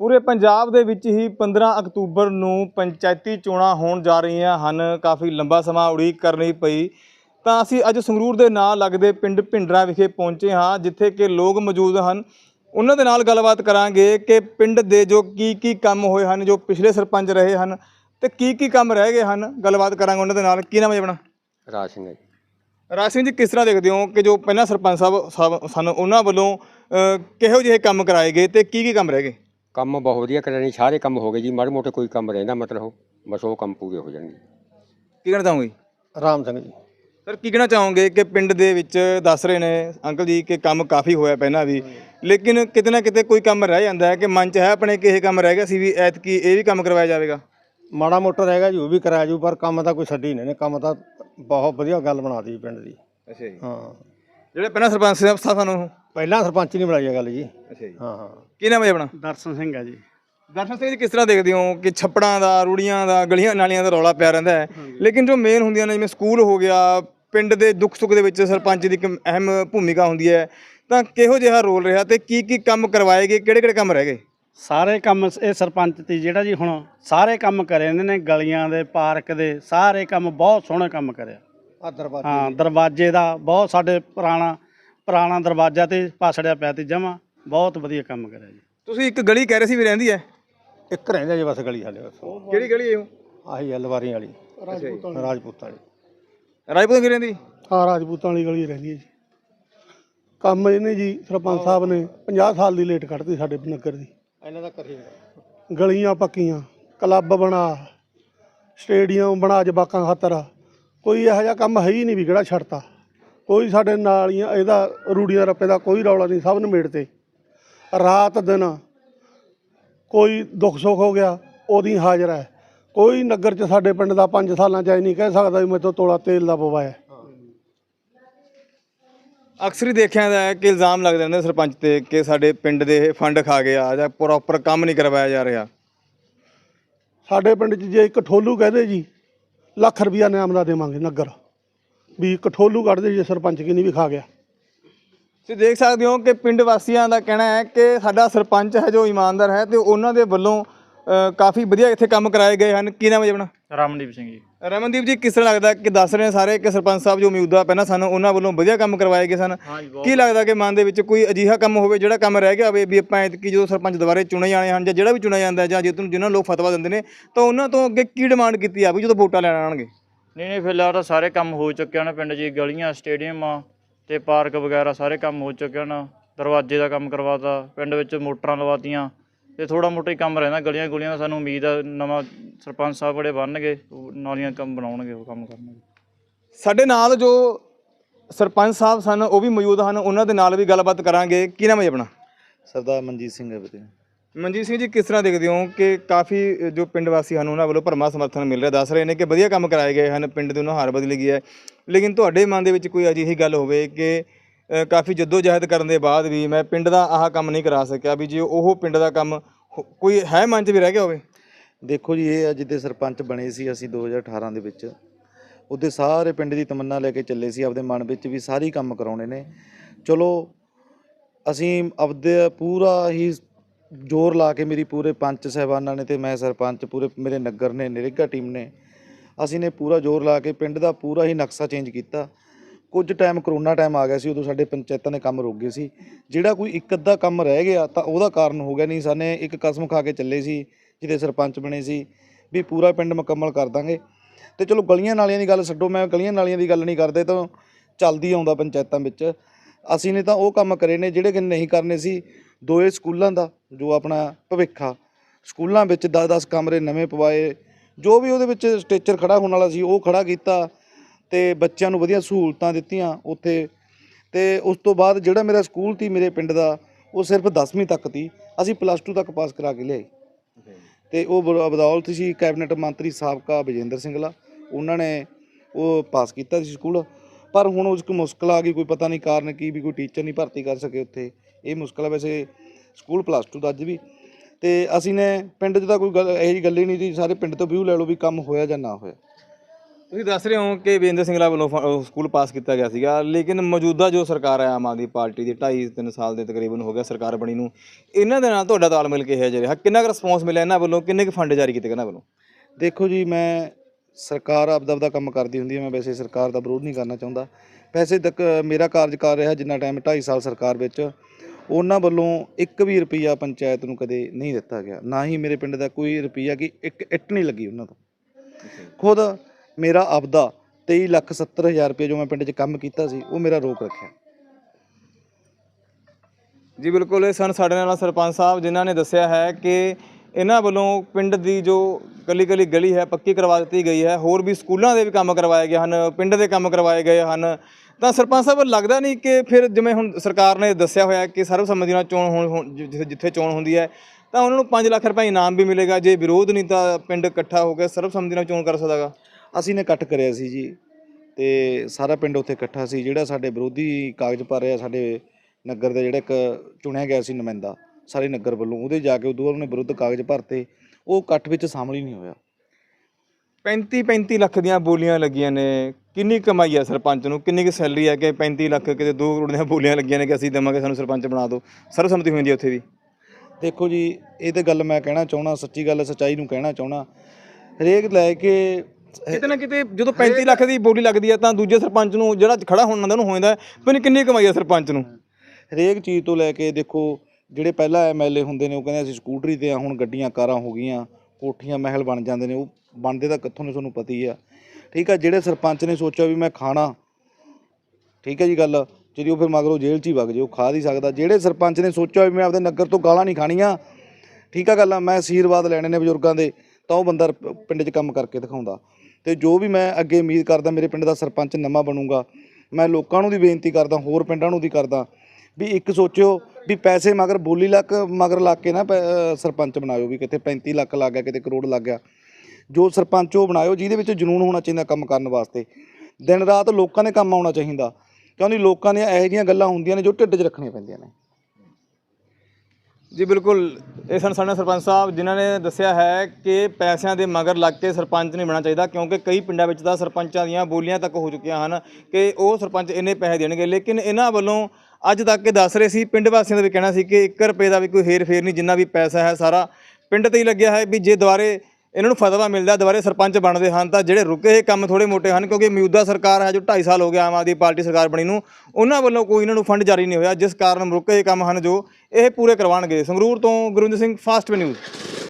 ਪੂਰੇ ਪੰਜਾਬ ਦੇ ਵਿੱਚ ਹੀ 15 ਅਕਤੂਬਰ ਨੂੰ ਪੰਚਾਇਤੀ ਚੋਣਾਂ ਹੋਣ ਜਾ ਰਹੀਆਂ ਹਨ। ਕਾਫੀ ਲੰਬਾ ਸਮਾਂ ਉਡੀਕ ਕਰਨੀ ਪਈ। ਤਾਂ ਅਸੀਂ ਅੱਜ ਸੰਗਰੂਰ ਦੇ ਨਾਲ ਲੱਗਦੇ ਪਿੰਡ ਭਿੰਡਰਾ ਵਿਖੇ ਪਹੁੰਚੇ ਹਾਂ ਜਿੱਥੇ ਕਿ ਲੋਕ ਮੌਜੂਦ ਹਨ। ਉਹਨਾਂ ਦੇ ਨਾਲ ਗੱਲਬਾਤ ਕਰਾਂਗੇ ਕਿ ਪਿੰਡ ਦੇ ਜੋ ਕੀ ਕੀ ਕੰਮ ਹੋਏ ਹਨ ਜੋ ਪਿਛਲੇ ਸਰਪੰਚ ਰਹੇ ਹਨ ਤੇ ਕੀ ਕੀ ਕੰਮ ਰਹਿ ਗਏ ਹਨ। ਗੱਲਬਾਤ ਕਰਾਂਗੇ ਉਹਨਾਂ ਦੇ ਨਾਲ। ਕੀ ਨਾਮ ਹੈ ਆਪਣਾ? ਰਾਜ ਸਿੰਘ ਜੀ। ਰਾਜ ਸਿੰਘ ਜੀ ਕਿਸ ਤਰ੍ਹਾਂ ਦੇਖਦੇ ਹੋ ਕਿ ਜੋ ਪਹਿਲਾਂ ਸਰਪੰਚ ਸਾਹਿਬ ਸਨ ਉਹਨਾਂ ਵੱਲੋਂ ਕਿਹੋ ਜਿਹੇ ਕੰਮ ਕਰਾਏ ਗਏ ਤੇ ਕੀ ਕੀ ਕੰਮ ਰਹਿ ਗਏ? ਕੰਮ ਬਹੁਤ ਵਧੀਆ ਕਰਿਆ ਨਹੀਂ ਸਾਰੇ ਕੰਮ ਹੋ ਗਏ ਜੀ ਮਾੜੇ ਮੋਟੇ ਕੋਈ ਕੰਮ ਰਹਿੰਦਾ ਮਤਲਬ ਬਸ ਉਹ ਕੰਮ ਪੂਰੇ ਹੋ ਜਾਣਗੇ। ਕੀ ਕਹਿਣਾ ਚਾਹੋਗੇ ਰਾਮ ਸਿੰਘ ਜੀ। ਸਰ ਕੀ ਕਹਿਣਾ ਚਾਹੋਗੇ ਕਿ ਪਿੰਡ ਦੇ ਵਿੱਚ ਦੱਸ ਰਹੇ ਨੇ ਅੰਕਲ ਜੀ ਕਿ ਕੰਮ ਕਾਫੀ ਹੋਇਆ ਪਹਿਲਾਂ ਵੀ ਲੇਕਿਨ ਕਿਤੇ ਨਾ ਕਿਤੇ ਕੋਈ ਕੰਮ ਰਹਿ ਜਾਂਦਾ ਹੈ ਕਿ ਮਨ ਚ ਹੈ ਆਪਣੇ ਕਿ ਇਹ ਕੰਮ ਰਹਿ ਗਿਆ ਸੀ ਵੀ ਐਤਕੀ ਇਹ ਵੀ ਕੰਮ ਕਰਵਾਇਆ ਜਾਵੇਗਾ? ਮਾੜਾ ਮੋਟਾ ਰਹੇਗਾ ਜੀ ਉਹ ਵੀ ਕਰਾਇਆ ਜੂ ਪਰ ਕੰਮ ਤਾਂ ਕੋਈ ਛੱਡੀ ਨਹੀਂ ਨੇ ਕੰਮ ਤਾਂ ਬਹੁਤ ਵਧੀਆ ਗੱਲ ਬਣਾਤੀ ਪਿੰਡ ਦੀ। ਅੱਛਾ ਜੀ। ਹਾਂ। ਜਿਹੜੇ ਪਹਿਲਾਂ ਸਰਪੰਚ ਸਾਹਿਬ ਸਨ ਉਹ ਪਹਿਲਾਂ ਸਰਪੰਚ ਨਹੀਂ ਬਣਾਈ ਇਹ ਗੱਲ ਜੀ। ਅੱਛਾ ਜੀ। ਹਾਂ ਹਾਂ। ਕੀ ਨਾਮ ਹੈ ਆਪਣਾ? ਦਰਸ਼ਨ ਸਿੰਘ ਆ ਜੀ। ਦਰਸ਼ਨ ਸਿੰਘ ਜੀ ਕਿਸ ਤਰ੍ਹਾਂ ਦੇਖਦੇ ਹੋ ਕਿ ਛੱਪੜਾਂ ਦਾ ਰੂੜੀਆਂ ਦਾ ਗਲੀਆਂ ਨਾਲੀਆਂ ਦਾ ਰੌਲਾ ਪਿਆ ਰਹਿੰਦਾ ਹੈ? ਲੇਕਿਨ ਜੋ ਮੇਨ ਹੁੰਦੀਆਂ ਨੇ ਜਿਵੇਂ ਸਕੂਲ ਹੋ ਗਿਆ ਪਿੰਡ ਦੇ ਦੁੱਖ ਸੁੱਖ ਦੇ ਵਿੱਚ ਸਰਪੰਚ ਦੀ ਇੱਕ ਅਹਿਮ ਭੂਮਿਕਾ ਹੁੰਦੀ ਹੈ ਤਾਂ ਕਿਹੋ ਜਿਹਾ ਰੋਲ ਰਿਹਾ ਤੇ ਕੀ ਕੀ ਕੰਮ ਕਰਵਾਏ ਗਏ ਕਿਹੜੇ ਕਿਹੜੇ ਕੰਮ ਰਹਿ ਗਏ? ਸਾਰੇ ਕੰਮ ਇਹ ਸਰਪੰਚ ਤੇ ਜਿਹੜਾ ਜੀ ਹੁਣ ਸਾਰੇ ਕੰਮ ਕਰੇ ਇਹਨਾਂ ਨੇ ਗਲੀਆਂ ਦੇ ਪਾਰਕ ਦੇ ਸਾਰੇ ਕੰਮ ਬਹੁਤ ਸੋਹਣਾ ਕੰਮ ਕਰਿਆ। ਆ ਹਾਂ ਦਰਵਾਜ਼ੇ ਦਾ ਬਹੁਤ ਸਾਡੇ ਪੁਰਾਣਾ ਪੁਰਾਣਾ ਦਰਵਾਜ਼ਾ ਤੇ ਪਾਸੜਿਆ ਪਿਆ ਤੇ ਜਮਾ ਬਹੁਤ ਵਧੀਆ ਕੰਮ ਕਰਿਆ ਜੀ। ਤੁਸੀਂ ਇੱਕ ਗਲੀ ਕਹਿ ਰਹੇ ਸੀ ਵੀ ਰਹਿੰਦੀ ਹੈ? ਇੱਕ ਰਹਿੰਦਾ ਜੀ ਬਸ ਗਲੀ ਸਾਡੇ ਬਸ। ਕਿਹੜੀ ਗਲੀ ਹੈ ਉਹ ਆਹੀ ਅਲਵਾਰੀ ਵਾਲੀ। ਰਾਜਪੂਤਾਂ ਵਾਲੀ। ਰਾਜਪੁਰ ਕੀ ਰਹਿੰਦੀ? ਹਾਂ ਰਾਜਪੂਤਾਂ ਵਾਲੀ ਗਲੀ ਰਹਿੰਦੀ ਹੈ ਜੀ। ਕੰਮ ਇਹਨੇ ਜੀ ਸਰਪੰਚ ਸਾਹਿਬ ਨੇ 50 ਸਾਲ ਦੀ ਲੇਟ ਕੱਢਤੀ ਸਾਡੇ ਨਗਰ ਦੀ। ਇਹਨਾਂ ਦਾ ਕਰੀ ਗਲੀਆਂ ਪੱਕੀਆਂ ਕਲੱਬ ਬਣਾ ਸਟੇਡੀਅਮ ਬਣਾ ਜਵਾਕਾਂ ਖਾਤਰ। ਕੋਈ ਇਹੋ ਜਿਹਾ ਕੰਮ ਹੈ ਹੀ ਨਹੀਂ ਵੀ ਕਿਹੜਾ ਛੱਡਤਾ। ਕੋਈ ਸਾਡੇ ਨਾਲੀਆਂ ਇਹਦਾ ਰੂੜੀਆਂ ਰੱਪੇ ਦਾ ਕੋਈ ਰੌਲਾ ਨਹੀਂ ਸਭ ਨਿਮੇੜ ਤੇ। ਰਾਤ ਦਿਨ ਕੋਈ ਦੁੱਖ ਸੁੱਖ ਹੋ ਗਿਆ ਉਹਦੀ ਹਾਜ਼ਰ ਹੈ। ਕੋਈ ਨਗਰ 'ਚ ਸਾਡੇ ਪਿੰਡ ਦਾ 5 ਸਾਲਾਂ 'ਚ ਇਹ ਨਹੀਂ ਕਹਿ ਸਕਦਾ ਵੀ ਮੇਰੇ ਤੋਂ ਤੋਲਾ ਤੇਲ ਦਾ ਪਵਾਇਆ ਅਕਸਰ ਹੀ ਦੇਖਿਆ ਜਾਂਦਾ ਹੈ ਕਿ ਇਲਜ਼ਾਮ ਲੱਗਦੇ ਰਹਿੰਦੇ ਸਰਪੰਚ ਤੇ ਕਿ ਸਾਡੇ ਪਿੰਡ ਦੇ ਇਹ ਫੰਡ ਖਾ ਗਿਆ ਜਾਂ ਪ੍ਰੋਪਰ ਕੰਮ ਨਹੀਂ ਕਰਵਾਇਆ ਜਾ ਰਿਹਾ। ਸਾਡੇ ਪਿੰਡ 'ਚ ਜੇ ਇੱਕ ਠੋਲੂ ਕਹਦੇ ਜੀ ਲੱਖ ਰੁਪਿਆ ਇਨਾਮ ਦਾ ਦੇਵਾਂਗੇ ਨਗਰ। ਵੀ ਕਠੋਲੂ ਠੋਲੂ ਕੱਢਦੇ ਜੇ ਸਰਪੰਚ ਕੀ ਨਹੀਂ ਵੀ ਖਾ ਗਿਆ। ਤੁਸੀਂ ਦੇਖ ਸਕਦੇ ਹੋ ਕਿ ਪਿੰਡ ਵਾਸੀਆਂ ਦਾ ਕਹਿਣਾ ਹੈ ਕਿ ਸਾਡਾ ਸਰਪੰਚ ਹੈ ਜੋ ਇਮਾਨਦਾਰ ਹੈ ਤੇ ਉਹਨਾਂ ਦੇ ਵੱਲੋਂ ਅ, ਕਾਫੀ ਵਧੀਆ ਇੱਥੇ ਕੰਮ ਕਰਾਏ ਗਏ ਹਨ। ਕੀ ਨਾਮ ਹੈ ਜੀ ਆਪਣਾ? ਰਾਮਦੀਪ ਸਿੰਘ ਜੀ। ਰਮਨਦੀਪ ਜੀ ਕਿਸ ਤਰ੍ਹਾਂ ਲੱਗਦਾ ਕਿ ਦੱਸ ਰਹੇ ਨੇ ਸਾਰੇ ਕਿ ਸਰਪੰਚ ਸਾਹਿਬ ਜੋ ਮੌਜੂਦਾ ਪਹਿਲਾਂ ਸਨ ਉਹਨਾਂ ਵੱਲੋਂ ਵਧੀਆ ਕੰਮ ਕਰਵਾਏ ਗਏ ਸਨ? ਕੀ ਲੱਗਦਾ ਕਿ ਮਨ ਦੇ ਵਿੱਚ ਕੋਈ ਅਜੀਹਾ ਕੰਮ ਹੋਵੇ ਜਿਹੜਾ ਕੰਮ ਰਹਿ ਗਿਆ ਹੋਵੇ ਵੀ ਆਪਾਂ ਐਤਕੀ ਜਦੋਂ ਸਰਪੰਚ ਦੁਬਾਰੇ ਚੁਣੇ ਜਾਣੇ ਹਨ ਜਾਂ ਜਿਹੜਾ ਵੀ ਚੁਣਿਆ ਜਾਂਦਾ ਹੈ ਜਾਂ ਜੇ ਤੁਹਾਨੂੰ ਜਿਹਨਾਂ ਲੋਕ ਫਤਵਾ ਦਿੰਦੇ ਨੇ ਤਾਂ ਉਹਨਾਂ ਤੋਂ ਅੱਗੇ ਕੀ ਡਿਮਾਂਡ ਕੀਤੀ ਆ ਵੀ ਜਦੋਂ ਵੋਟਾਂ ਲੈਣ ਆਣਗੇ ਨਹੀਂ ਨਹੀਂ ਫਿਲਹਾਲ ਤਾਂ ਸਾਰੇ ਕੰਮ ਹੋ ਚੁੱਕੇ ਹਨ। ਪਿੰਡ 'ਚ ਜੀ, ਗਲੀਆਂ ਸਟੇਡੀਅਮ ਤੇ ਪਾਰਕ ਵਗੈਰਾ ਸਾਰੇ ਕੰਮ ਹੋ ਚੁੱਕੇ ਹਨ। ਦਰਵਾਜ਼ੇ ਦਾ ਕੰਮ ਕਰਵਾਤਾ ਪਿੰਡ ਵਿੱਚ ਮੋਟਰਾਂ ਲਵਾਤੀਆਂ। ਤੇ ਥੋੜਾ ਮੋਟਾ ਹੀ ਕੰਮ ਰਹਿੰਦਾ ਗਲੀਆਂ ਗੁਲੀਆਂ ਦਾ ਸਾਨੂੰ ਉਮੀਦ ਆ ਨਵਾਂ ਸਰਪੰਚ ਸਾਹਿਬ ਬੜੇ ਬਣਨਗੇ ਉਹ ਨਾਲੀਆਂ ਕੰਮ ਬਣਾਉਣਗੇ ਉਹ ਕੰਮ ਕਰਨਗੇ। ਸਾਡੇ ਨਾਲ ਜੋ ਸਰਪੰਚ ਸਾਹਿਬ ਸਨ ਉਹ ਵੀ ਮੌਜੂਦ ਹਨ ਉਹਨਾਂ ਦੇ ਨਾਲ ਵੀ ਗੱਲਬਾਤ ਕਰਾਂਗੇ। ਕੀ ਨਾਮ ਹੈ ਜੀ ਆਪਣਾ? ਸਰਦਾਰ ਮਨਜੀਤ ਸਿੰਘ ਹੈ ਵੀਰੇ। ਮਨਜੀਤ ਸਿੰਘ ਜੀ ਕਿਸ ਤਰ੍ਹਾਂ ਦੇਖਦੇ ਹੋ ਕਿ ਕਾਫੀ ਜੋ ਪਿੰਡ ਵਾਸੀ ਹਨ ਉਹਨਾਂ ਵੱਲੋਂ ਭਰਮਾ ਸਮਰਥਨ ਮਿਲ ਰਿਹਾ ਦੱਸ ਰਹੇ ਨੇ ਕਿ ਵਧੀਆ ਕੰਮ ਕਰਾਏ ਗਏ ਹਨ ਪਿੰਡ ਦੇ ਉਹਨਾਂ ਹਾਰ ਬਦਲੀ ਗਈ ਹੈ। ਲੇਕਿਨ ਤੁਹਾਡੇ ਮਨ ਦੇ ਵਿੱਚ ਕੋਈ ਅਜਿਹੀ ਗੱਲ ਹੋਵੇ ਕਿ ਕਾਫੀ ਜਹਿਦ ਕਰਨ ਦੇ ਬਾਅਦ ਵੀ ਮੈਂ ਪਿੰਡ ਦਾ ਆਹ ਕੰਮ ਨਹੀਂ ਕਰਾ ਸਕਿਆ ਵੀ ਜੇ ਉਹ ਪਿੰਡ ਦਾ ਕੰਮ ਹੋ- ਕੋਈ ਹੈ ਮਨ 'ਚ ਵੀ ਰਹਿ ਗਿਆ ਹੋਵੇ? ਦੇਖੋ ਜੀ, ਇਹ ਆ ਦੇ ਸਰਪੰਚ ਬਣੇ ਸੀ ਅਸੀਂ 2018 ਦੇ ਵਿੱਚ, ਉਹਦੇ ਸਾਰੇ ਪਿੰਡ ਦੀ ਤਮੰਨਾ ਲੈ ਕੇ ਚੱਲੇ ਸੀ, ਆਪਦੇ ਮਨ ਵਿੱਚ ਵੀ ਸਾਰੇ ਕੰਮ ਕਰਾਉਣੇ ਨੇ। ਚਲੋ, ਅਸੀਂ ਆਪਦੇ ਪੂਰਾ ਹੀ ਜ਼ੋਰ ਲਾ ਕੇ ਮੇਰੀ ਪੂਰੇ ਪੰਚ ਸਹਿਬਾਨਾਂ ਨੇ ਤੇ ਮੈਂ ਸਰਪੰਚ, ਪੂਰੇ ਮੇਰੇ ਨਗਰ ਨੇ, ਨਰੇਗਾ ਟੀਮ ਨੇ, ਅਸੀਂ ਨੇ ਪੂਰਾ ਜ਼ੋਰ ਲਾ ਕੇ ਪਿੰਡ ਦਾ ਪੂਰਾ ਹੀ ਨਕਸ਼ਾ ਚੇਂਜ ਕੀਤਾ। ਕੁਝ ਟਾਈਮ ਕਰੋਨਾ ਟਾਈਮ ਆ ਗਿਆ ਸੀ, ਉਦੋਂ ਸਾਡੇ ਪੰਚਾਇਤਾਂ ਨੇ ਕੰਮ ਰੁਕ ਗਏ ਸੀ। ਜਿਹੜਾ ਕੋਈ ਇੱਕ ਅੱਧਾ ਕੰਮ ਰਹਿ ਗਿਆ, ਤਾਂ ਉਹਦਾ ਕਾਰਨ ਹੋ ਗਿਆ ਨਹੀਂ। ਸਾਨੇ ਇੱਕ ਕਸਮ ਖਾ ਕੇ ਚੱਲੇ ਸੀ, ਜਿਹਦੇ ਸਰਪੰਚ ਬਣੇ ਸੀ, ਵੀ ਪੂਰਾ ਪਿੰਡ ਮੁਕੰਮਲ ਕਰ ਦਾਂਗੇ। ਤੇ ਚਲੋ ਗਲੀਆਂ ਨਾਲੀਆਂ ਦੀ ਗੱਲ ਛੱਡੋ, ਮੈਂ ਗਲੀਆਂ ਨਾਲੀਆਂ ਦੀ ਗੱਲ ਨਹੀਂ ਕਰਦੇ, ਤਾਂ ਚੱਲਦੀ ਆਉਂਦਾ ਪੰਚਾਇਤਾਂ ਵਿੱਚ। ਅਸੀਂ ਨੇ ਤਾਂ ਉਹ ਕੰਮ ਕਰੇ ਨੇ, ਜਿਹੜੇ ਕਿ ਨਹੀਂ ਕਰਨੇ ਸੀ, ਦੋਏ ਸਕੂਲਾਂ ਦਾ, ਜੋ ਆਪਣਾ ਭਵਿੱਖਾ ਸਕੂਲਾਂ ਵਿੱਚ 10-10 ਕਮਰੇ ਨਵੇਂ ਪਵਾਏ, ਜੋ ਵੀ ਉਹਦੇ ਵਿੱਚ ਸਟੇਚਰ ਖੜਾ ਹੋਣ ਵਾਲਾ ਸੀ, ਉਹ ਖੜਾ ਕੀਤਾ। ਤੇ ਬੱਚਿਆਂ ਨੂੰ ਵਧੀਆ ਸਹੂਲਤਾਂ ਦਿੱਤੀਆਂ ਉੱਥੇ। ਤੇ ਉਸ ਤੋਂ ਬਾਅਦ ਜਿਹੜਾ ਮੇਰਾ ਸਕੂਲ ਸੀ ਮੇਰੇ ਪਿੰਡ ਦਾ ਉਹ ਸਿਰਫ 10ਵੀਂ ਤੱਕ ਸੀ। ਅਸੀਂ ਪਲੱਸ 2 ਤੱਕ ਪਾਸ ਕਰਾ ਕੇ ਲਿਆਏ। ਤੇ ਉਹ ਬਦੌਲਤ ਸੀ ਕੈਬਨਿਟ ਮੰਤਰੀ ਸਾਬਕਾ ਵਿਜੇਂਦਰ ਸਿੰਘਲਾ ਉਹਨਾਂ ਨੇ ਉਹ ਪਾਸ ਕੀਤਾ ਸੀ ਸਕੂਲ। ਪਰ ਹੁਣ ਉਸ ਕੋ ਮੁਸ਼ਕਲ ਆ ਗਈ ਕੋਈ ਪਤਾ ਨਹੀਂ ਕਾਰਨ ਕੀ ਵੀ ਕੋਈ ਟੀਚਰ ਨਹੀਂ ਭਰਤੀ ਕਰ ਸਕੇ ਉੱਥੇ। ਇਹ ਮੁਸ਼ਕਲ ਆ ਵੈਸੇ ਸਕੂਲ ਪਲੱਸ 2 ਦਾ ਅੱਜ ਵੀ। ਤੇ ਅਸੀਂ ਨੇ ਪਿੰਡ 'ਚ ਤਾਂ ਕੋਈ ਗੱਲ ਇਹੋ ਜਿਹੀ ਗੱਲ ਹੀ ਨਹੀਂ ਸੀ। ਸਾਰੇ ਪਿੰਡ ਤੋਂ ਵਿਊ ਲੈ ਲਓ ਵੀ ਕੰਮ ਹੋਇਆ ਜਾਂ ਨਾ ਹੋਇਆ। ਤੁਸੀਂ ਦੱਸ ਰਹੇ ਹੋ ਕਿ ਵਿਜੇਂਦਰ ਸਿੰਘਲਾ ਵੱਲੋਂ ਫ- ਅਹ ਸਕੂਲ ਪਾਸ ਕੀਤਾ ਗਿਆ ਸੀਗਾ ਲੇਕਿਨ ਮੌਜੂਦਾ ਜੋ ਸਰਕਾਰ ਹੈ ਆਮ ਆਦਮੀ ਪਾਰਟੀ ਦੀ 2.5 3 ਸਾਲ ਦੇ ਤਕਰੀਬਨ ਹੋ ਗਿਆ ਸਰਕਾਰ ਬਣੀ ਨੂੰ ਇਹਨਾਂ ਦੇ ਨਾਲ ਤੁਹਾਡਾ ਤਾਲਮੇਲ ਕਿਹੋ ਜਿਹਾ ਰਿਹਾ? ਕਿੰਨਾ ਕੁ ਰਿਸਪੌਂਸ ਮਿਲਿਆ ਇਹਨਾਂ ਵੱਲੋਂ? ਕਿੰਨੇ ਕੁ ਫੰਡ ਜਾਰੀ ਕੀਤੇ ਗਏ ਇਹਨਾਂ ਵੱਲੋਂ? ਦੇਖੋ ਜੀ ਮੈਂ ਸਰਕਾਰ ਆਪਦਾ ਆਪਦਾ ਕੰਮ ਕਰਦੀ ਹੁੰਦੀ ਹੈ ਮੈਂ ਵੈਸੇ ਸਰਕਾਰ ਦਾ ਵਿਰੋਧ ਨਹੀਂ ਕਰਨਾ ਚਾਹੁੰਦਾ। ਵੈਸੇ ਤੱਕ ਮੇਰਾ ਕਾਰਜਕਾਲ ਰਿਹਾ ਜਿੰਨਾ ਟਾਈਮ 2.5 ਸਾਲ ਸਰਕਾਰ ਵਿੱਚ ਉਹਨਾਂ ਵੱਲੋਂ ਇੱਕ ਵੀ ਰੁਪਈਆ ਪੰਚਾਇਤ ਨੂੰ ਕਦੇ ਨਹੀਂ ਦਿੱਤਾ ਗਿਆ। ਨਾ ਹੀ ਮੇਰੇ ਪਿੰਡ ਦਾ ਕੋਈ ਰੁਪਈਆ ਕਿ ਇੱਕ ਇੱਟ ਨਹੀਂ ਲੱਗੀ ਉਹਨਾਂ ਤੋਂ। ਖੁਦ ਮੇਰਾ ਆਪਦਾ 23 ਲੱਖ 70 ਹਜ਼ਾਰ ਰੁਪਏ ਜੋ ਮੈਂ ਪਿੰਡ 'ਚ ਕੰਮ ਕੀਤਾ ਸੀ, ਉਹ ਮੇਰਾ ਰੋਕ ਰੱਖਿਆ। ਜੀ ਬਿਲਕੁਲ, ਇਹ ਸਨ ਸਾਡੇ ਨਾਲ ਸਰਪੰਚ ਸਾਹਿਬ ਜਿਨ੍ਹਾਂ ਨੇ ਦੱਸਿਆ ਹੈ ਕਿ ਇਹਨਾਂ ਵੱਲੋਂ ਪਿੰਡ ਦੀ ਜੋ ਕੱਲੀ ਕੱਲੀ ਗਲੀ ਹੈ, ਪੱਕੀ ਕਰਵਾ ਦਿੱਤੀ ਗਈ ਹੈ। ਹੋਰ ਵੀ ਸਕੂਲਾਂ ਦੇ ਵੀ ਕੰਮ ਕਰਵਾਏ ਗਏ ਹਨ, ਪਿੰਡ ਦੇ ਕੰਮ ਕਰਵਾਏ ਗਏ ਹਨ। ਤਾਂ ਸਰਪੰਚ ਸਾਹਿਬ, ਲੱਗਦਾ ਨਹੀਂ ਕਿ ਫਿਰ ਜਿਵੇਂ ਹੁਣ ਸਰਕਾਰ ਨੇ ਦੱਸਿਆ ਹੋਇਆ ਕਿ ਸਰਬਸੰਮਤੀ ਨਾਲ ਚੋਣ ਹੋਣ- ਹੋਣ ਜਿੱਥੇ ਜਿੱਥੇ ਚੋਣ ਹੁੰਦੀ ਹੈ, ਤਾਂ ਉਹਨਾਂ ਨੂੰ 5 ਲੱਖ ਰੁਪਏ ਇਨਾਮ ਵੀ ਮਿਲੇਗਾ। ਜੇ ਵਿਰੋਧ ਨਹੀਂ ਤਾਂ ਪਿੰਡ ਇਕੱਠਾ ਹੋ ਕੇ ਸਰਬਸੰਮਤੀ ਨਾਲ ਚੋਣ ਕਰ ਸਕਦਾਗਾ ਅਸੀਂ ਨੇ ਇਕੱਠ ਕਰਿਆ ਸੀ ਜੀ ਤੇ ਸਾਰਾ ਪਿੰਡ ਉੱਥੇ ਇਕੱਠਾ ਸੀ ਜਿਹੜਾ ਸਾਡੇ ਵਿਰੋਧੀ ਕਾਗਜ਼ ਭਰ ਰਿਹਾ ਸਾਡੇ ਨਗਰ ਦੇ ਜਿਹੜਾ ਇੱਕ ਚੁਣਿਆ ਗਿਆ ਸੀ ਨੁਮਾਇੰਦਾ ਸਾਰੇ ਨਗਰ ਵੱਲੋਂ ਉਹਦੇ ਜਾ ਕੇ ਉਦੋਂ ਬਾਅਦ ਉਹਨੇ ਵਿਰੁੱਧ ਕਾਗਜ਼ ਭਰਤੇ ਉਹ ਇਕੱਠ ਵਿੱਚ ਸ਼ਾਮਲ ਹੀ ਨਹੀਂ ਹੋਇਆ। 35 35 ਲੱਖ ਦੀਆਂ ਬੋਲੀਆਂ ਲੱਗੀਆਂ ਨੇ ਕਿੰਨੀ ਕਮਾਈ ਹੈ ਸਰਪੰਚ ਨੂੰ ਕਿੰਨੀ ਕੁ ਸੈਲਰੀ ਹੈ ਕਿ 35 ਲੱਖ ਕਿਤੇ 2 ਕਰੋੜ ਦੀਆਂ ਬੋਲੀਆਂ ਲੱਗੀਆਂ ਨੇ ਕਿ ਅਸੀਂ ਦੇਵਾਂਗੇ ਸਾਨੂੰ ਸਰਪੰਚ ਬਣਾ ਦਿਓ ਸਰਬਸੰਮਤੀ ਹੋਈ ਜਾਂਦੀ ਹੈ ਉੱਥੇ ਵੀ। ਦੇਖੋ ਜੀ ਇਹ ਤੇ ਗੱਲ ਮੈਂ ਕਹਿਣਾ ਚਾਹਣਾ ਸੱਚੀ ਗੱਲ ਸੱਚਾਈ ਨੂੰ ਕਹਿਣਾ ਚਾਹਣਾ ਹਰੇਕ ਲੈ ਕੇ ਕਿਤੇ ਨਾ ਕਿਤੇ ਜਦੋਂ 35 ਲੱਖ ਦੀ ਬੋਲੀ ਲੱਗਦੀ ਹੈ ਤਾਂ ਦੂਜੇ ਸਰਪੰਚ ਨੂੰ ਜਿਹੜਾ ਖੜਾ ਹੋਣ ਦਾ ਉਹਨੂੰ ਹੋ ਜਾਂਦਾ। ਨਹੀਂ ਕਿੰਨੀ ਕਮਾਈ ਹੈ ਸਰਪੰਚ ਨੂੰ। ਹਰੇਕ ਚੀਜ਼ ਤੋਂ ਲੈ ਕੇ ਦੇਖੋ ਜਿਹੜੇ ਪਹਿਲਾਂ ਐਮਐਲਏ ਹੁੰਦੇ ਨੇ ਉਹ ਕਹਿੰਦੇ ਅਸੀਂ ਸਕੂਟਰੀ ਤੇ ਆ ਹੁਣ ਗੱਡੀਆਂ ਕਾਰਾਂ ਹੋ ਗਈਆਂ ਕੋਠੀਆਂ ਮਹਿਲ ਬਣ ਜਾਂਦੇ ਨੇ ਉਹ ਬਣਦੇ ਤਾਂ ਕਿੱਥੋਂ ਨੇ ਤੁਹਾਨੂੰ ਪਤਾ ਹੀ ਆ। ਠੀਕ ਆ ਜਿਹੜੇ ਸਰਪੰਚ ਨੇ ਸੋਚਿਆ ਵੀ ਮੈਂ ਖਾਣਾ ਠੀਕ ਹੈ ਜੀ ਗੱਲ ਜਿਹੜੀ ਉਹ ਫਿਰ ਮਗਰੋਂ ਜੇਲ੍ਹ 'ਚ ਹੀ ਵਗ ਜੇ ਉਹ ਖਾ ਨਹੀਂ ਸਕਦਾ। ਜਿਹੜੇ ਸਰਪੰਚ ਨੇ ਸੋਚਿਆ ਵੀ ਮੈਂ ਆਪਦੇ ਨਗਰ ਤੋਂ ਗਾਲਾਂ ਨਹੀਂ ਖਾਣੀਆਂ ਠੀਕ ਆ ਗੱਲ ਆ ਮੈਂ ਆਸ਼ੀਰਵਾਦ ਲੈਣੇ ਨੇ ਬਜ਼ੁਰਗਾਂ ਦੇ ਤਾਂ ਉਹ ਬੰਦਾ ਪਿੰਡ 'ਚ ਕੰਮ ਕਰਕੇ ਦਿਖਾਉਂਦਾ। ਤੇ ਜੋ ਵੀ ਮੈਂ ਅੱਗੇ ਉਮੀਦ ਕਰਦਾ, ਮੇਰੇ ਪਿੰਡ ਦਾ ਸਰਪੰਚ ਨਵਾਂ ਬਣੂਗਾ, ਮੈਂ ਲੋਕਾਂ ਨੂੰ ਦੀ ਬੇਨਤੀ ਕਰਦਾ, ਹੋਰ ਪਿੰਡਾਂ ਨੂੰ ਦੀ ਕਰਦਾ, ਵੀ ਇੱਕ ਸੋਚਿਓ ਵੀ ਪੈਸੇ ਮਗਰ ਬੋਲੀ ਲੱਕ ਮਗਰ ਲੱਗ ਕੇ ਨਾ ਪੈ- ਸਰਪੰਚ ਬਣਾਇਓ, ਵੀ ਕਿਤੇ 35 ਲੱਖ ਲੱਗ ਗਿਆ, ਕਿਤੇ ਕਰੋੜ ਲੱਗ ਗਿਆ। ਜੋ ਸਰਪੰਚ ਉਹ ਬਣਾਇਓ, ਜਿਹਦੇ ਵਿੱਚ ਜਨੂਨ ਹੋਣਾ ਚਾਹੀਦਾ ਕੰਮ ਕਰਨ ਵਾਸਤੇ। ਦਿਨ ਰਾਤ ਲੋਕਾਂ ਦੇ ਕੰਮ ਆਉਣਾ ਚਾਹੀਦਾ। ਕਿਉਂਕਿ ਲੋਕਾਂ ਦੀਆਂ ਇਹੋ ਜਿਹੀਆਂ ਗੱਲਾਂ ਹੁੰਦੀਆਂ ਨੇ ਜੋ ਢਿੱਡ 'ਚ ਰੱਖਣੀਆਂ ਪੈਂਦੀਆਂ ਨੇ। ਜੀ, ਬਿਲਕੁਲ। ਇਹ ਸਨ ਸਾਡੇ ਸਰਪੰਚ ਸਾਹਿਬ, ਜਿਨ੍ਹਾਂ ਨੇ ਦੱਸਿਆ ਹੈ ਕਿ ਪੈਸਿਆਂ ਦੇ ਮਗਰ ਲੱਗ ਕੇ ਸਰਪੰਚ ਨਹੀਂ ਬਣਨਾ ਚਾਹੀਦਾ, ਕਿਉਂਕਿ ਕਈ ਪਿੰਡਾਂ ਵਿੱਚ ਤਾਂ ਸਰਪੰਚਾਂ ਦੀਆਂ ਬੋਲੀਆਂ ਤੱਕ ਹੋ ਚੁੱਕੀਆਂ ਹਨ ਕਿ ਉਹ ਸਰਪੰਚ ਇੰਨੇ ਪੈਸੇ ਦੇਣਗੇ। ਲੇਕਿਨ ਇਹਨਾਂ ਵੱਲੋਂ ਅੱਜ ਤੱਕ ਇਹ ਦੱਸ ਰਹੇ ਸੀ, ਪਿੰਡ ਵਾਸੀਆਂ ਦਾ ਵੀ ਕਹਿਣਾ ਸੀ ਕਿ 1 ਰੁਪਏ ਦਾ ਵੀ ਕੋਈ ਹੇਰ ਫੇਰ ਨਹੀਂ, ਜਿੰਨਾ ਵੀ ਪੈਸਾ ਹੈ ਸਾਰਾ ਪਿੰਡ ਤੇ ਹੀ ਲੱਗਿਆ ਹੈ ਵੀ ਜੇ ਦੁਬਾਰੇ ਇਹਨਾਂ ਨੂੰ ਫਤਵਾ ਮਿਲਦਾ, ਦੁਬਾਰੇ ਸਰਪੰਚ ਬਣਦੇ ਹਨ ਤਾਂ ਜਿਹੜੇ ਰੁਕੇ ਹੋਏ ਕੰਮ ਥੋੜੇ ਮੋਟੇ ਹਨ ਕਿਉਂਕਿ ਮੌਜੂਦਾ ਸਰਕਾਰ ਹੈ ਜੋ 2.5 ਸਾਲ ਹੋ ਗਿਆ ਆਮ ਆਦਮੀ ਪਾਰਟੀ ਸਰਕਾਰ ਬਣੀ ਨੂੰ, ਉਹਨਾਂ ਵੱਲੋਂ ਕੋਈ ਇਹਨਾਂ ਨੂੰ ਫੰਡ ਜਾਰੀ ਨਹੀਂ ਹੋਇਆ, ਜਿਸ ਕਾਰਨ ਰੁਕੇ ਹੋਏ ਕੰਮ ਹਨ ਜੋ ਇਹ ਪੂਰੇ ਕਰਵਾਉਣਗੇ। ਸੰਗਰੂਰ ਤੋਂ ਗੁਰਵਿੰਦਰ ਸਿੰਘ ਫਾਸਟ ਨਿਊਜ਼